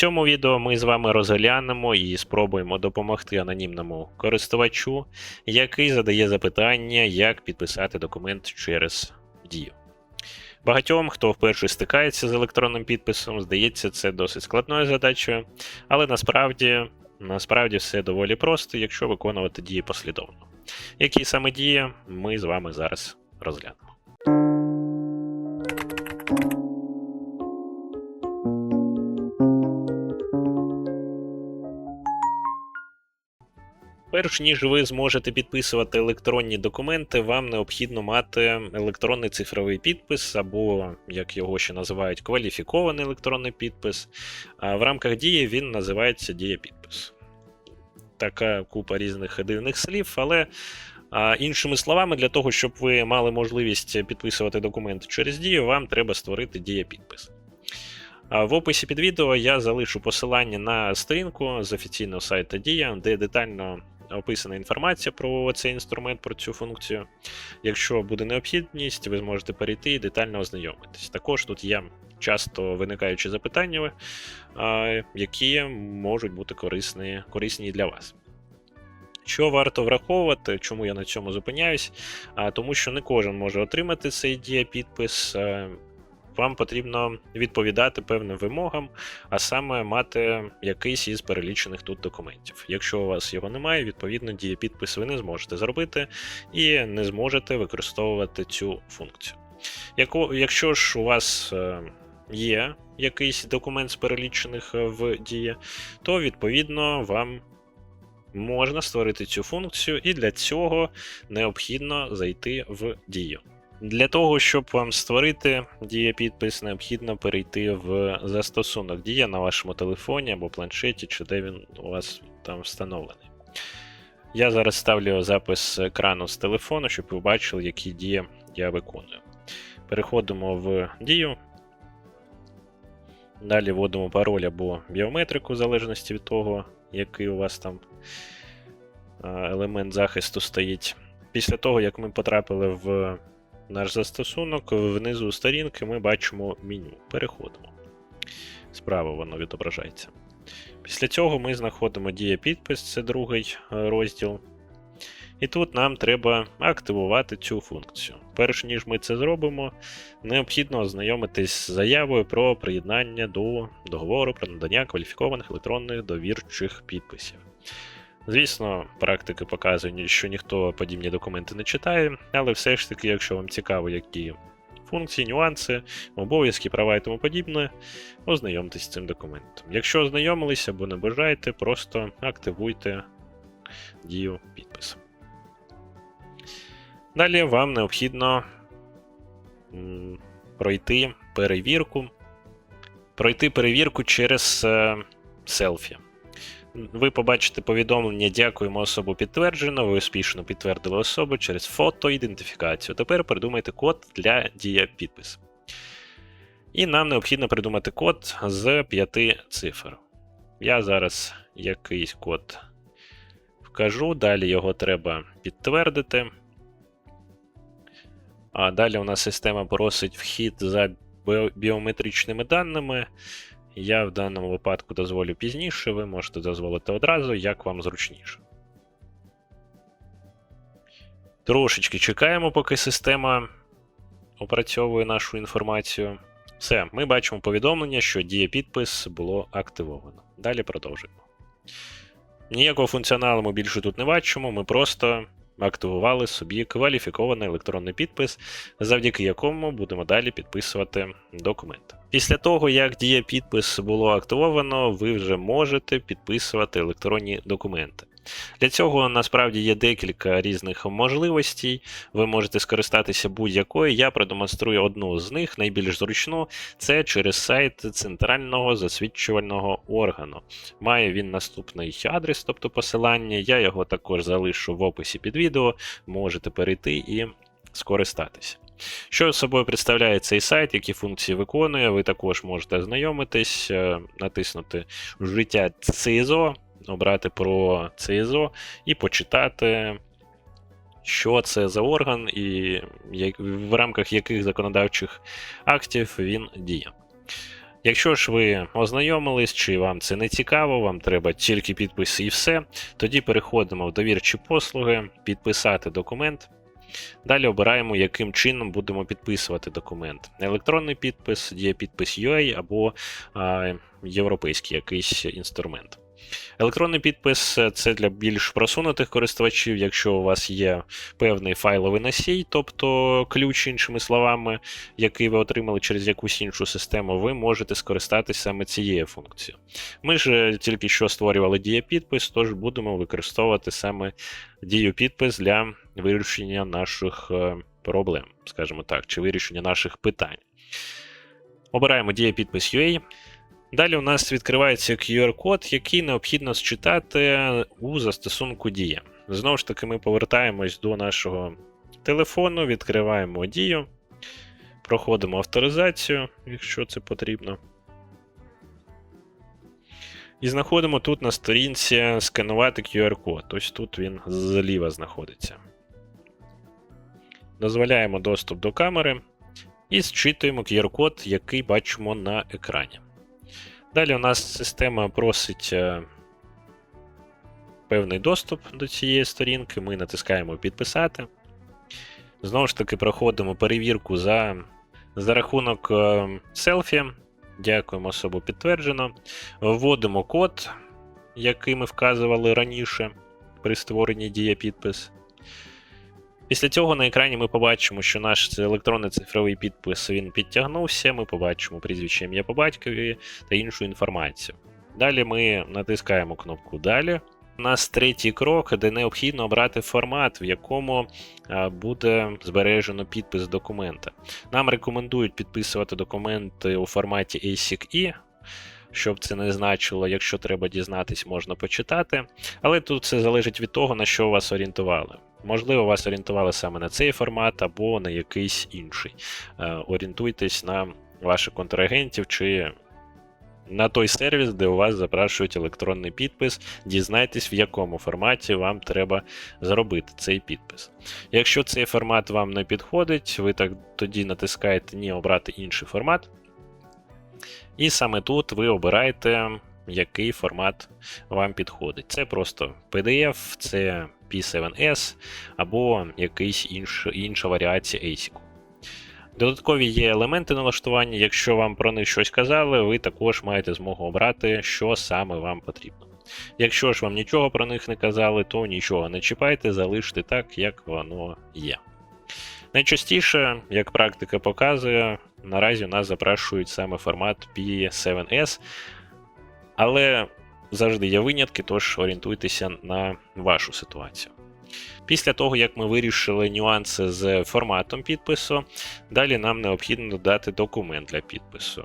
цьому відео ми з вами розглянемо і спробуємо допомогти анонімному користувачу, який задає запитання, як підписати документ через дію. Багатьом, хто вперше стикається з електронним підписом, здається, це досить складною задачею, але насправді, насправді все доволі просто, якщо виконувати дії послідовно. Які саме дії ми з вами зараз розглянемо. Перш ніж ви зможете підписувати електронні документи, вам необхідно мати електронний цифровий підпис, або, як його ще називають, кваліфікований електронний підпис. А в рамках дії він називається дія підпис. Така купа різних дивних слів, але а, іншими словами, для того, щоб ви мали можливість підписувати документи через дію, вам треба створити дія підпис. В описі під відео я залишу посилання на сторінку з офіційного сайту Дія, де детально описана інформація про цей інструмент, про цю функцію. Якщо буде необхідність, ви зможете перейти і детально ознайомитись. Також тут є часто виникаючі запитання, які можуть бути корисні, корисні для вас. Що варто враховувати, чому я на цьому зупиняюсь? Тому що не кожен може отримати цей дієпідпис. а, Вам потрібно відповідати певним вимогам, а саме мати якийсь із перелічених тут документів. Якщо у вас його немає, відповідно дієпідпис ви не зможете зробити і не зможете використовувати цю функцію. Якщо ж у вас е, є якийсь документ з перелічених е, в дії, то відповідно вам можна створити цю функцію, і для цього необхідно зайти в дію. Для того, щоб вам створити дієпідпис, необхідно перейти в застосунок Дія на вашому телефоні або планшеті, чи де він у вас там встановлений. Я зараз ставлю запис екрану з телефону, щоб ви бачили, які дії я виконую. Переходимо в дію. Далі вводимо пароль або біометрику, в залежності від того, який у вас там е, елемент захисту стоїть. Після того, як ми потрапили в наш застосунок, внизу сторінки ми бачимо меню. Переходимо. Справа воно відображається. Після цього ми знаходимо дія підпис, це другий е, розділ. І тут нам треба активувати цю функцію. Перш ніж ми це зробимо, необхідно ознайомитись з заявою про приєднання до договору про надання кваліфікованих електронних довірчих підписів. Звісно, практики показують, що ніхто подібні документи не читає, але все ж таки, якщо вам цікаво, які функції, нюанси, обов'язки, права і тому подібне, ознайомтесь з цим документом. Якщо ознайомились або не бажаєте, просто активуйте дію підпису. Далі вам необхідно пройти перевірку. Пройти перевірку через е, селфі. Ви побачите повідомлення Дякуємо, особу підтверджено. Ви успішно підтвердили особу через фото-ідентифікацію. Тепер придумайте код для дія підпис. І нам необхідно придумати код з п'яти цифр. Я зараз якийсь код вкажу, далі його треба підтвердити. А далі у нас система просить вхід за біометричними даними. Я в даному випадку дозволю пізніше, ви можете дозволити одразу, як вам зручніше. Трошечки чекаємо, поки система опрацьовує нашу інформацію. Все, ми бачимо повідомлення, що діє підпис було активовано. Далі продовжуємо. Ніякого функціоналу ми більше тут не бачимо, ми просто активували собі кваліфікований електронний підпис, завдяки якому будемо далі підписувати документи. Після того, як діє підпис було активовано, ви вже можете підписувати електронні документи. Для цього насправді є декілька різних можливостей. Ви можете скористатися будь-якою. Я продемонструю одну з них, найбільш зручну. Це через сайт центрального засвідчувального органу. Має він наступний адрес, тобто посилання. Я його також залишу в описі під відео. Можете перейти і скористатися. Що собою представляє цей сайт, які функції виконує, ви також можете ознайомитись, е, натиснути Життя ЦИЗО, обрати про ЦИЗО і почитати, що це за орган і в рамках яких законодавчих актів він діє. Якщо ж ви ознайомились, чи вам це не цікаво, вам треба тільки підпис і все, тоді переходимо в довірчі послуги, підписати документ. Далі обираємо, яким чином будемо підписувати документ. Електронний підпис, дієпідпис UA або а, європейський якийсь інструмент. Електронний підпис це для більш просунутих користувачів, якщо у вас є певний файловий носій, тобто ключ, іншими словами, який ви отримали через якусь іншу систему, ви можете скористатися саме цією функцією. Ми ж тільки що створювали дієпідпис, тож будемо використовувати саме дію підпис для вирішення наших е, проблем, скажімо так, чи вирішення наших питань. Обираємо дієпідпис UA. Далі у нас відкривається QR-код, який необхідно считати у застосунку Дія. Знову ж таки, ми повертаємось до нашого телефону, відкриваємо Дію, проходимо авторизацію, якщо це потрібно. І знаходимо тут на сторінці сканувати QR-код. Ось тут він зліва знаходиться. Дозволяємо доступ до камери і зчитуємо QR-код, який бачимо на екрані. Далі у нас система просить е, певний доступ до цієї сторінки. Ми натискаємо Підписати. Знову ж таки, проходимо перевірку за, за рахунок е, селфі. Дякуємо, особу підтверджено. Вводимо код, який ми вказували раніше при створенні дія підпис. Після цього на екрані ми побачимо, що наш електронний цифровий підпис він підтягнувся. Ми побачимо прізвище ім'я по батькові та іншу інформацію. Далі ми натискаємо кнопку Далі. У нас третій крок, де необхідно обрати формат, в якому буде збережено підпис документа. Нам рекомендують підписувати документи у форматі ASIC-E, щоб це не значило, якщо треба дізнатись, можна почитати. Але тут все залежить від того, на що вас орієнтували. Можливо, вас орієнтували саме на цей формат або на якийсь інший. Е, орієнтуйтесь на ваших контрагентів чи на той сервіс, де у вас запрашують електронний підпис. Дізнайтесь, в якому форматі вам треба зробити цей підпис. Якщо цей формат вам не підходить, ви так тоді натискаєте Ні, обрати інший формат. І саме тут ви обираєте, який формат вам підходить. Це просто PDF, це P7S або якийсь інш, інша варіація ASIC. Додаткові є елементи налаштування. Якщо вам про них щось казали, ви також маєте змогу обрати, що саме вам потрібно. Якщо ж вам нічого про них не казали, то нічого не чіпайте, залиште так, як воно є. Найчастіше, як практика показує, наразі нас запрашують саме формат P7S, але завжди є винятки, тож орієнтуйтеся на вашу ситуацію. Після того, як ми вирішили нюанси з форматом підпису, далі нам необхідно додати документ для підпису.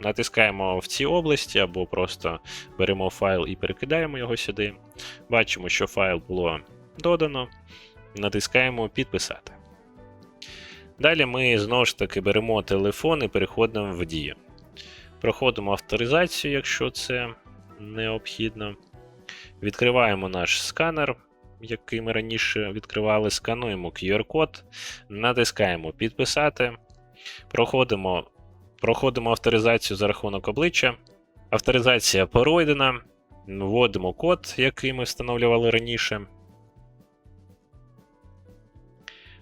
Натискаємо в цій області або просто беремо файл і перекидаємо його сюди. Бачимо, що файл було додано. Натискаємо Підписати. Далі ми знову ж таки беремо телефон і переходимо в дію. Проходимо авторизацію, якщо це необхідно. Відкриваємо наш сканер, який ми раніше відкривали, скануємо QR-код, натискаємо Підписати. Проходимо проходимо авторизацію за рахунок обличчя. Авторизація пройдена. Вводимо код, який ми встановлювали раніше.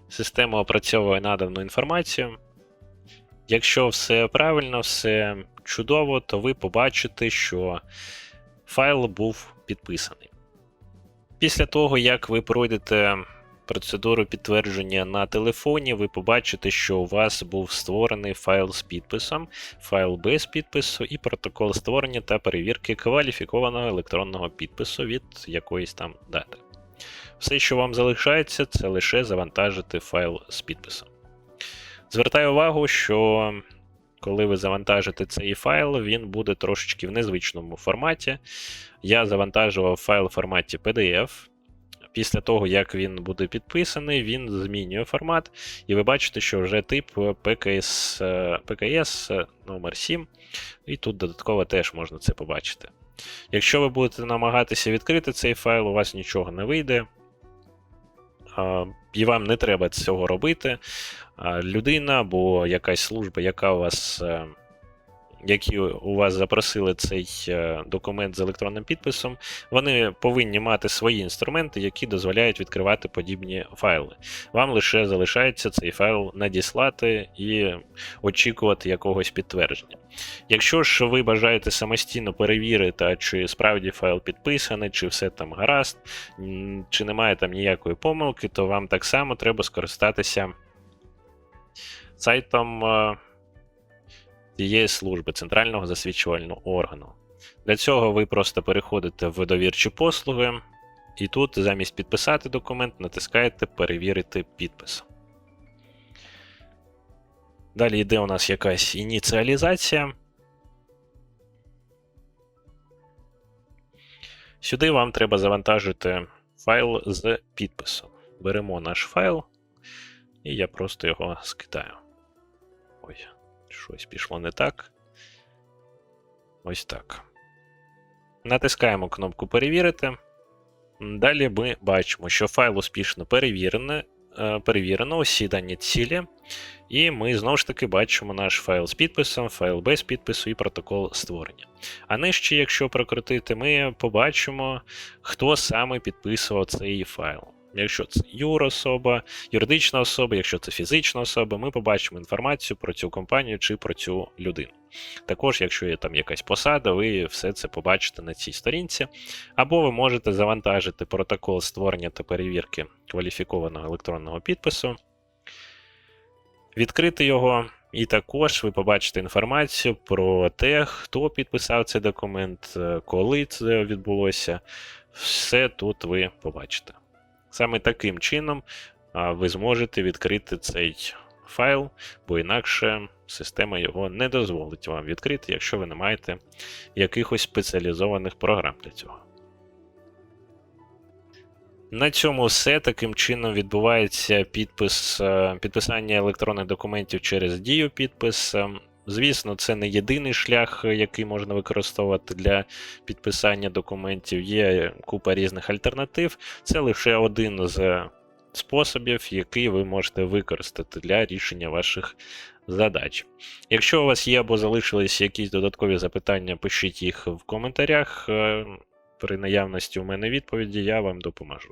Система опрацьовує надану інформацію. Якщо все правильно, все чудово, то ви побачите, що файл був підписаний. Після того, як ви пройдете процедуру підтвердження на телефоні, ви побачите, що у вас був створений файл з підписом, файл без підпису і протокол створення та перевірки кваліфікованого електронного підпису від якоїсь там дати. Все, що вам залишається, це лише завантажити файл з підписом. Звертаю увагу, що коли ви завантажите цей файл, він буде трошечки в незвичному форматі. Я завантажував файл у форматі PDF. Після того, як він буде підписаний, він змінює формат, і ви бачите, що вже тип PKS, PKS номер 7 і тут додатково теж можна це побачити. Якщо ви будете намагатися відкрити цей файл, у вас нічого не вийде і вам не треба цього робити. Людина або якась служба, яка у вас е, які у вас запросили цей е, документ з електронним підписом, вони повинні мати свої інструменти, які дозволяють відкривати подібні файли. Вам лише залишається цей файл надіслати і очікувати якогось підтвердження. Якщо ж ви бажаєте самостійно перевірити, чи справді файл підписаний, чи все там гаразд, чи немає там ніякої помилки, то вам так само треба скористатися сайтом тієї служби центрального засвідчувального органу. Для цього ви просто переходите в довірчі послуги, і тут замість підписати документ натискаєте Перевірити підпис. Далі йде у нас якась ініціалізація. Сюди вам треба завантажити файл з підписом. Беремо наш файл, і я просто його скидаю. Ой, щось пішло не так. Ось так. Натискаємо кнопку Перевірити. Далі ми бачимо, що файл успішно перевірений, е, перевірено, усі дані цілі. І ми знову ж таки бачимо наш файл з підписом, файл без підпису і протокол створення. А нижче, якщо прокрутити, ми побачимо, хто саме підписував цей файл. Якщо це юрособа, юридична особа, якщо це фізична особа, ми побачимо інформацію про цю компанію чи про цю людину. Також, якщо є там якась посада, ви все це побачите на цій сторінці. Або ви можете завантажити протокол створення та перевірки кваліфікованого електронного підпису, відкрити його, і також ви побачите інформацію про те, хто підписав цей документ, е, коли це відбулося. Все тут ви побачите. Саме таким чином ви зможете відкрити цей файл, бо інакше система його не дозволить вам відкрити, якщо ви не маєте якихось спеціалізованих програм для цього. На цьому все. Таким чином відбувається підпис, е, підписання електронних документів через дію підпис. Е, Звісно, це не єдиний шлях, е, який можна використовувати для підписання документів. Є купа різних альтернатив. Це лише один з способів, який ви можете використати для рішення ваших задач. Якщо у вас є або залишились якісь додаткові запитання, пишіть їх в коментарях. Е, При наявності у мене відповіді, я вам допоможу.